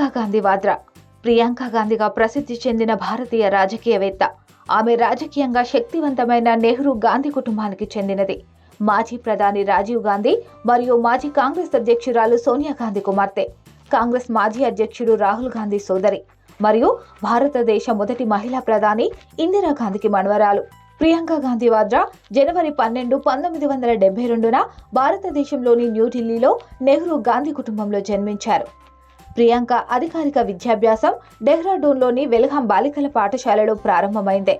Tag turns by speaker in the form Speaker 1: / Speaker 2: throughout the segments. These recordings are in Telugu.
Speaker 1: గాంధీ వాద్రా. ప్రియాంక గాంధీగా ప్రసిద్ధి చెందిన భారతీయ రాజకీయవేత్త. ఆమె రాజకీయంగా శక్తివంతమైన నెహ్రూ గాంధీ కుటుంబానికి చెందినది. మాజీ ప్రధాని రాజీవ్ గాంధీ మరియు మాజీ కాంగ్రెస్ అధ్యక్షురాలు సోనియా గాంధీ కుమార్తె. కాంగ్రెస్ మాజీ అధ్యక్షుడు రాహుల్ గాంధీ సోదరి. మరియు భారతదేశ మొదటి మహిళా ప్రధాని ఇందిరాగాంధీకి మనవరాలు ప్రియాంక గాంధీ వాద్రా జనవరి పన్నెండు పంతొమ్మిది వందల డెబ్బై రెండున భారతదేశంలోని న్యూఢిల్లీలో నెహ్రూ గాంధీ కుటుంబంలో జన్మించారు. ప్రియాంక అధికారిక విద్యాభ్యాసం డెహ్రాడూన్లోని వెల్హాం బాలికల పాఠశాలలో ప్రారంభమైంది.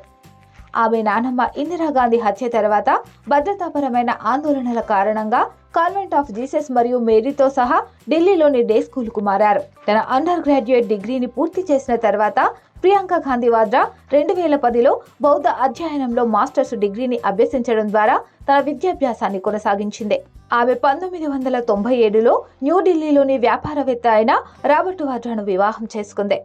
Speaker 1: ఆమె నానమ్మ ఇందిరాగాంధీ హత్య తర్వాత భద్రతాపరమైన ఆందోళనల కారణంగా కాన్వెంట్ ఆఫ్ జీసస్ మరియు మేరీతో సహా ఢిల్లీలోని డే స్కూల్కు మారారు. తన అండర్ గ్రాడ్యుయేట్ డిగ్రీని పూర్తి చేసిన తర్వాత ప్రియాంక గాంధీ వాద్రా రెండు వేల పదిలో బౌద్ధ అధ్యయనంలో మాస్టర్స్ డిగ్రీని అభ్యసించడం ద్వారా తన విద్యాభ్యాసాన్ని కొనసాగించింది. ఆమె పంతొమ్మిది వందల తొంభై ఏడులో న్యూఢిల్లీలోని వ్యాపారవేత్త అయిన రాబర్ట్ వాద్రాను వివాహం చేసుకుంది.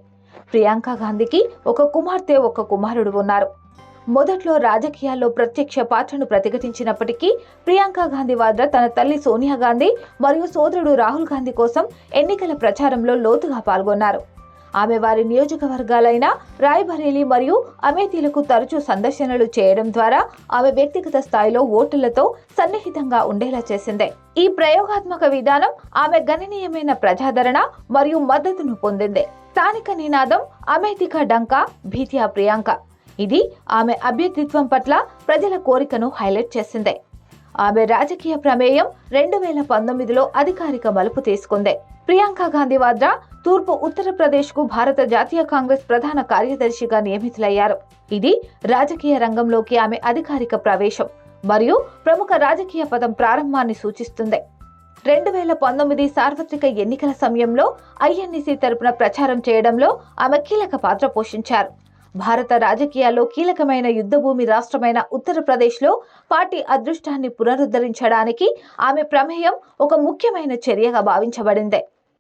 Speaker 1: ప్రియాంక గాంధీకి ఒక కుమార్తె ఒక కుమారుడు ఉన్నారు. మొదట్లో రాజకీయాల్లో ప్రత్యక్ష పాత్రను ప్రతిఘటించినప్పటికీ ప్రియాంక గాంధీ వాద్రా తన తల్లి సోనియా గాంధీ మరియు సోదరుడు రాహుల్ గాంధీ కోసం ఎన్నికల ప్రచారంలో లోతుగా పాల్గొన్నారు. ఆమె వారి నియోజకవర్గాలైన రాయ్బరేలీ మరియు అమేథీలకు తరచూ సందర్శనలు చేయడం ద్వారా ఆమె వ్యక్తిగత స్థాయిలో ఓటులతో సన్నిహితంగా ఉండేలా చేసిందే. ఈ ప్రయోగాత్మక విధానం ఆమె గణనీయమైన ప్రజాదరణ మరియు మద్దతును పొందింది. స్థానిక నినాదం అమేథిక డంకా భీతియా ప్రియాంక. ఇది ఆమె అభ్యర్థిత్వం పట్ల ప్రజల కోరికను హైలైట్ చేసింది. ఆమె రాజకీయ ప్రమేయం రెండు వేల పంతొమ్మిదిలో అధికారిక మలుపు తీసుకుంది. ప్రియాంక గాంధీ వాద్రా తూర్పు ఉత్తరప్రదేశ్కు భారత జాతీయ కాంగ్రెస్ ప్రధాన కార్యదర్శిగా నియమితులయ్యారు. ఇది రాజకీయ రంగంలోకి ఆమె అధికారిక ప్రవేశం మరియు ప్రముఖ రాజకీయ పదం ప్రారంభాన్ని సూచిస్తుంది. రెండు వేల పంతొమ్మిది సార్వత్రిక ఎన్నికల సమయంలో ఐఎన్ఈసి తరపున ప్రచారం చేయడంలో ఆమె కీలక పాత్ర పోషించారు. భారత రాజకీయాల్లో కీలకమైన యుద్ధభూమి రాష్ట్రమైన ఉత్తరప్రదేశ్లో పార్టీ అదృష్టాన్ని పునరుద్ధరించడానికి ఆమె ప్రమేయం ఒక ముఖ్యమైన చర్యగా భావించబడింది.